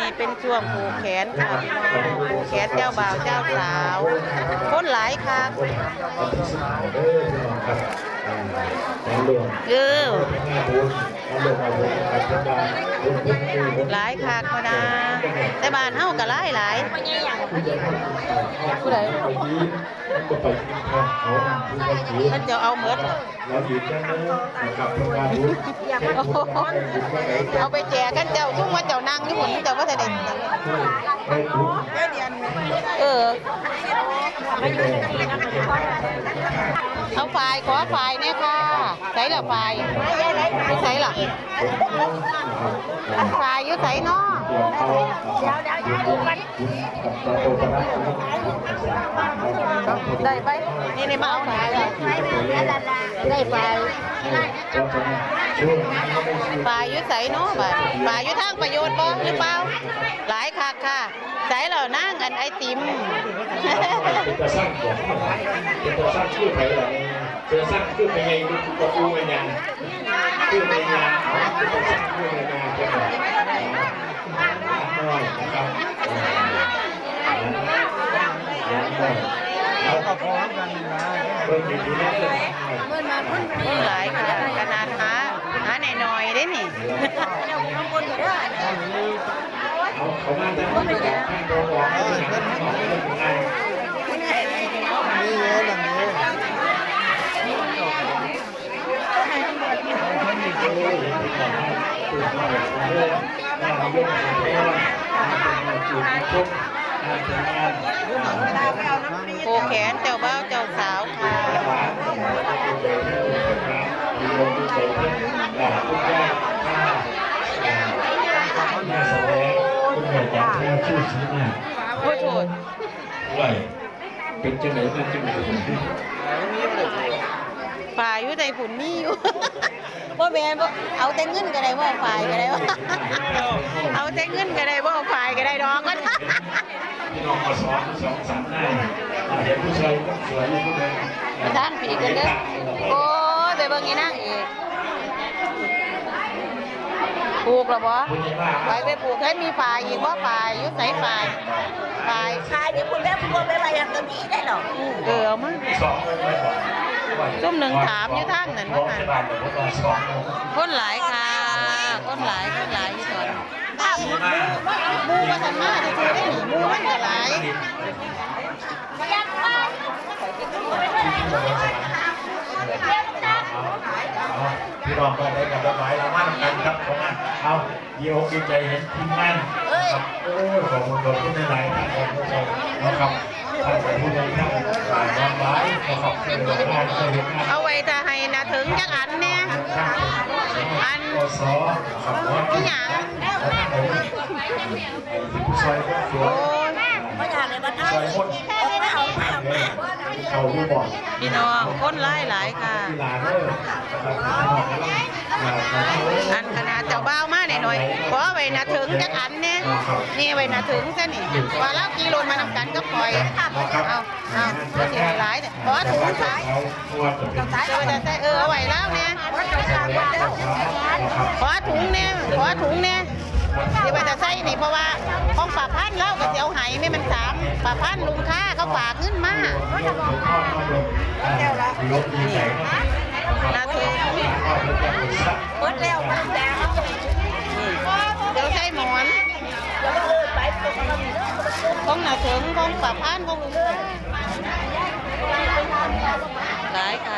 นี้เป็นช่วงผูกแขนค่ะพี่น้องผูกแขนเจ้าบ่าวเจ้าสาวคนหลายค่ะวับเออ หลายค่ะก็นะแต่บ้านเฮาก็หลายหลายผู้ใดมก็ไปกินข้าวเขาจะเอาเหมดเอยู่แค่นั้นนะครับพระบาทบุญโอ้โหเอาไปแจกกันเจ้าทุ่งว่าเจ้านั่งอยู่หุ่นเจ้าว่าจะได้ให้บุญเออ เอาไฟขอไฟเนี่ยค่ะใส่ละไฟไม่ใส่ละไฟอยู่ใส่เนาะเดี๋ยวเดี๋ยวดูกันกับพระโอปนัส ได้ไปนี่นี่มาเอาไฟล์เลยได้ไฟล์ก็จะช่วงนี้ก็ไม่ชื่อไฟล์อยู่ใส่เนาะบัดไฟล์อยู่ทางประโยชน์บ่หรือเปล่าหลายคักค่ะใส่แล้วนั่งอันไอติมเป็นตาสั้นกว่าเป็นตาสั้นชื่อไผ่หรอเป็นตาสั้นชื่อไผ่ไงก็อูมันยังชื่อไผ่ยาเป็นตาสั้นชื่อไผ่ยาเป็นแบบน้อยนะครับน้อยแล้วก็พร้อมกันนะเพิ่ มอีกทีนะเพิ่มคนหลายค่ะขนาดหาหาหน่อยๆได้นี่เขาเขามาจากที่แบบข้างตรงออกเขาเป็นอย่างนั้นเขาเป็นยังไงโูแขนเจ้าบ่าวเจ้าสาว ค่ะชื่อชี้เนี่ยโอ้โทษไหวเป็นจังไหนเป็นจังไหนฝ่ายอยู่ในผุนนี่อยู่ว่าแม่นบ่เอาแต่เงินก็ได้บ่าฝ่ายก็ได้บ่เอาแต่เงินก็ได้บ่าฝ่ายก็ได้ดอกก็พี่น้องมาสอนสองสามหน้าเห็นผู้ชายก็สวยผู้ใดท่านผีกันเด้อโอ้ยไปเบิ่งอีนางเอก ปลูกแล้วบ่ผู้ใหญ่บ้าไปไปปลูกให้มีฝ่ายอีกบ่ฝ่ายอยู่ไสฝ่ายฝ่ายขายเดี๋ยวคุณแม่คุณแม่ไปยังตัวนี้ได้หรอเออเอามาสองเลยไม่บอกซุ่มหนึ่งถามอยู่ทางนั้นว่าไงบ้านแต่ว่าตอนสองคนหลายค่ะคนหลายคนหลายอยู่ตอนถ้าหมูหมูว่าทันมาจะได้หนีหมูมันก็หลาย องก็ได้กับระบายเรามาทำกันครับผมอะเอาเดี๋ยวดีใจเห็นทีมงานครับโอ้ขอบคุณขอบคุณในหลายท่านขอบคุณนะครับท่านผู้ใหญ่ท่านหลายน้องหลายนะครับที่เดินทางเคยเห็นงานเอาไว้ถ้าให้นะถึงจักอันเนี่ยอันกสครับที่หยังผู้ชายก็สวโอ้ยยไม่อยากเลยมันเอาชายคนไม่เอาไม่เอาไม่ เอาเขาอยู่บ่อนพี่น้องคนหลายหลายค่ะกีฬาเด้อนะครับอันขนาดเจ้าบ้าวมาหน่อยๆขอไว้นะถึงจักอันเนี่ยนี่ไว้นะถึงซะนี่ว่าแล้วกี่โลมานำกันก็ปล่อยเอาเอาเอาเสียหลายเนี่ยขอถุงซ้ายเจอแต่ใส่เออเอาไว้แล้วเนี่ยขอถุงเนี่ยขอถุงเนี่ยเดี๋ยวไปจะใส่นี่เพราะว่าห้องป่าพันธุ์แล้วก็เสียวไห แม่มันสามป่าพันลุงค่าเขาฝากขึ้นมาเดี๋วละนาทีเปิดแล้วเปิดแล้วเดี๋ยวใช้หมอนของหน้าถึงของป่าพันของลุงค่าหลายค่ะ